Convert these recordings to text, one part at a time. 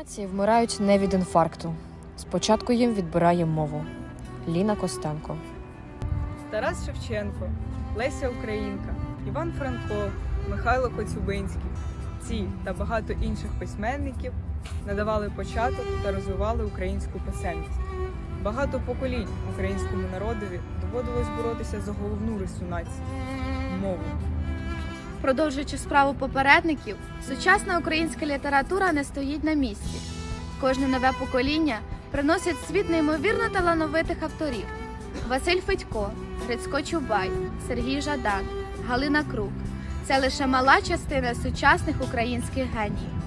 Нації вмирають не від інфаркту. Спочатку їм відбирає мову. Ліна Костенко. Тарас Шевченко, Леся Українка, Іван Франко, Михайло Коцюбинський. Ці та багато інших письменників надавали початок та розвивали українську писемність. Багато поколінь українському народові доводилось боротися за головну рису нації мову. Продовжуючи справу попередників, сучасна українська література не стоїть на місці. Кожне нове покоління приносить світ неймовірно талановитих авторів: Василь Федько, Грицько Чубай, Сергій Жадан, Галина Крук. Це лише мала частина сучасних українських геніїв.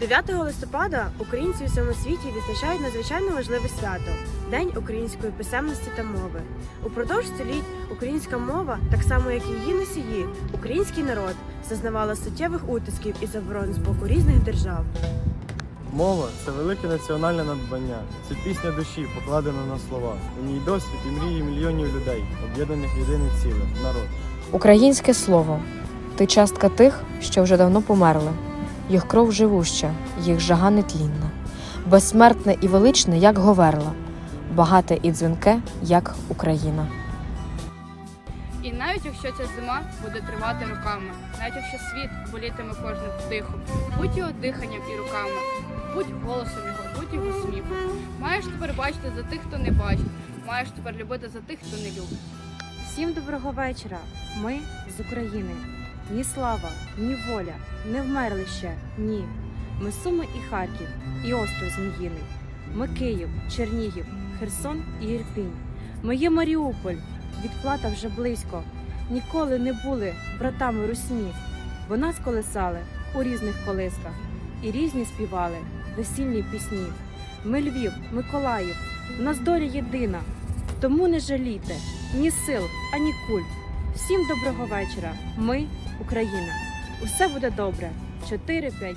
9 листопада українці у всьому світі відзначають надзвичайно важливе свято День української писемності та мови. Упродовж століть українська мова, так само як і її носії, український народ, зазнавала суттєвих утисків і заборон з боку різних держав. Мова це велике національне надбання. Це пісня душі, покладена на слова. У ній досвід і мрії мільйонів людей, об'єднаних в єдине ціле народ. Українське слово. Ти частка тих, що вже давно померли. Їх кров живуща, їх жага нетлінна, безсмертне і величне, як говерла, багате і дзвінке, як Україна. І навіть якщо ця зима буде тривати роками, навіть якщо світ болітиме кожним вдихом, будь його диханням і руками, будь голосом його, будь його сміхом. Маєш тепер бачити за тих, хто не бачить, маєш тепер любити за тих, хто не любить. Всім доброго вечора. Ми з України. Ні слава, ні воля, не вмерли ще. Ні. Ми Суми і Харків, і остров Зміїний. Ми Київ, Чернігів, Херсон і Ірпінь. Ми є Маріуполь, відплата вже близько. Ніколи не були братами русні, бо нас колесали у різних колисках і різні співали весільні пісні. Ми Львів, Миколаїв, у нас доля єдина, тому не жалійте ні сил, ані куль. Всім доброго вечора. Ми Україна. Усе буде добре. 4-5-0.